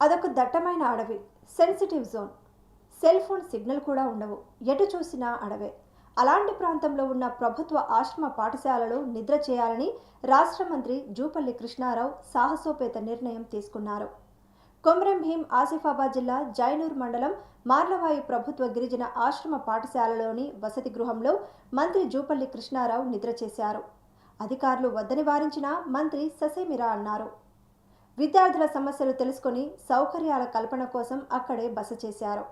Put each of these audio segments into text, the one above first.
అదొక దట్టమైన అడవి sensitive zone cell phone signal కూడా ఉండవు. ఎటు చూసినా అడవే. అలాంటి ప్రాంతంలో ఉన్న ప్రభుత్వ ఆశ్రమ పాఠశాలలో నిద్ర చేయాలని రాష్ట్ర మంత్రి జూపల్లి కృష్ణారావు సాహసోపేత నిర్ణయం తీసుకున్నారు. కొమరం భీం ఆసిఫాబాద్ జిల్లా జైనూర్ మండలం మార్లవాయి ప్రభుత్వ గిరిజన ఆశ్రమ పాఠశాలలోని వసతి గృహంలో మంత్రి జూపల్లి కృష్ణారావు నిద్ర చేశారు. అధికారులు వద్దని వారించిన మంత్రి ససేమిరా అన్నారు. విద్యార్థుల సమస్యలు తెలుసుకొని సౌకర్యాల కల్పన కోసం అక్కడే బస చేశారు.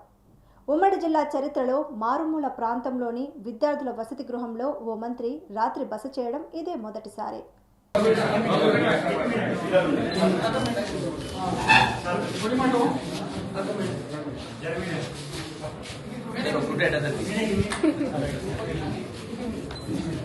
ఉమ్మడి జిల్లా చరిత్రలో మారుమూల ప్రాంతంలోని విద్యార్థుల వసతి గృహంలో ఓ మంత్రి రాత్రి బస చేయడం ఇదే మొదటిసారి.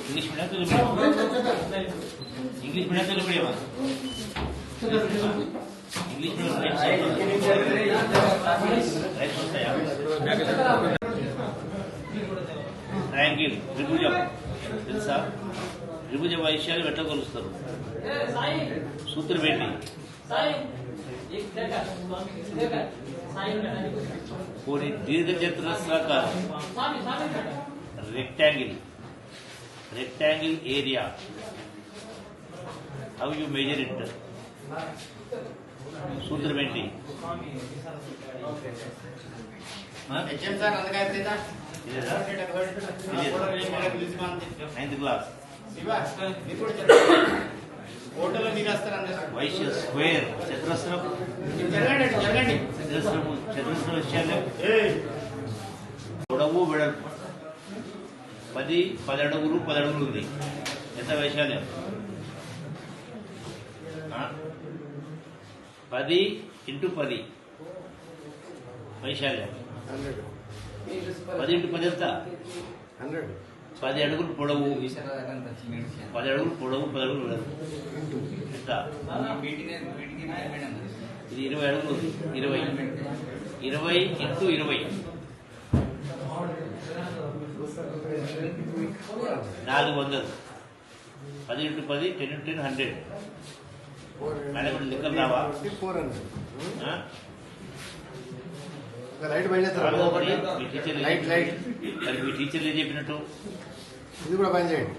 English medium Telugu medium English medium Telugu medium English medium rights వస్తాయా ట్రయాంగిల్ త్రిభుజం తెలుసా త్రిభుజ వైశాలు ఎట్లా కొలుస్తారు సూత్రం ఏంటి పోనీ దీర్ఘచతురస్రాకారం rectangle Rectangle area how you measure it సూత్రం ఏంటి ఆ? ఇదేనా? నైన్త్ క్లాస్ ఫోటోలో మీరు వస్తారు అందరు వైశ్య స్క్వేర్ చతురస్రం జరగండి జరగండి చతురస్రము చతురస్ర విషయాలు పొడవు వెడల్పు పది పది అడుగులు పది అడుగులు ఉంది. ఎంత వైశాల్యం? పది ఇంటూ పది. వైశాల్యం పది ఇంటూ పది ఎంత? పది అడుగులు పొడవు. పది అడుగులు పొడవు పది అడుగులు ఎంత? ఇది ఇరవై అడుగులు. ఉంది ఇరవై ఇరవై ఇంటూ ఇరవై. నాలుగు వందలు. పది ఇంటూ పది ten into ten hundred. Madam లెక్కలు రావా? మీ టీచర్లు మీ టీచర్లు ఏం చెప్పినట్టు? ఇది కూడా బంద్ చేయండి.